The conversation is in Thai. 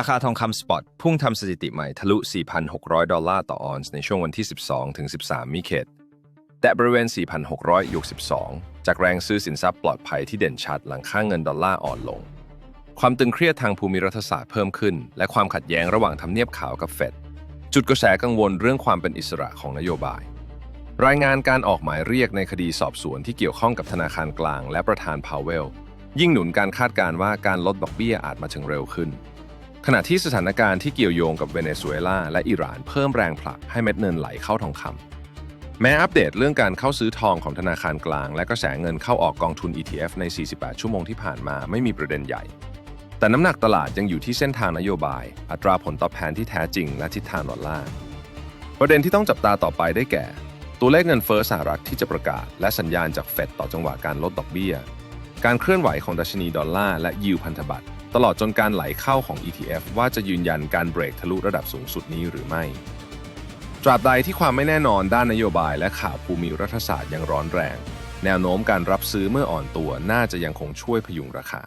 ราคาทองคำสปอตพุ่งทำสถิติใหม่ทะลุ 4,600 ดอลลาร์ต่อออนซ์ในช่วงวันที่ 12 ถึง 13 มิเคตแต่บริเวณ 4,662 จากแรงซื้อสินทรัพย์ปลอดภัยที่เด่นชัดหลังค่างเงินดอลลาร์อ่อนลง ความตึงเครียดทางภูมิรัฐศาสตร์เพิ่มขึ้น และความขัดแย้งระหว่างทำเนียบขาวกับเฟด จุดกระแสกังวลเรื่องความเป็นอิสระของนโยบาย รายงานการออกหมายเรียกในคดีสอบสวนที่เกี่ยวข้องกับธนาคารกลาง และประธานพาวเวล ยิ่งหนุนการคาดการณ์ว่าการลดดอกเบี้ยอาจมาถึงเร็วขึ้น ขณะที่สถานการณ์ที่เกี่ยวโยงกับเวเนซุเอลาและอิหร่านเพิ่มแรงผลักให้เม็ดเงินไหลเข้าทองคำแม้อัปเดตเรื่องการเข้าซื้อทองของธนาคารกลาง และกระแสเงินเข้าออกกองทุน ETF ใน 48 ชั่วโมงที่ผ่านมาไม่มีประเด็นใหญ่ แต่น้ำหนักตลาดยังอยู่ที่เส้นทางนโยบาย อัตราผลตอบแทนที่แท้จริงและทิศทางดอลลาร์ประเด็นที่ต้องจับตาต่อไปได้แก่ ตัวเลขเงินเฟ้อสหรัฐที่จะประกาศ และสัญญาณจากเฟดต่อจังหวะการลดดอกเบี้ย การเคลื่อนไหวของดัชนีดอลลาร์และยิวพันธบัตร ตลอดจนการไหลเข้าของ ETF ว่าจะยืนยันการเบรกทะลุระดับสูงสุดนี้หรือไม่ ตราบใดที่ความไม่แน่นอนด้านนโยบายและข่าวภูมิรัฐศาสตร์ยังร้อนแรง แนวโน้มการรับซื้อเมื่ออ่อนตัวน่าจะยังคงช่วยพยุงราคา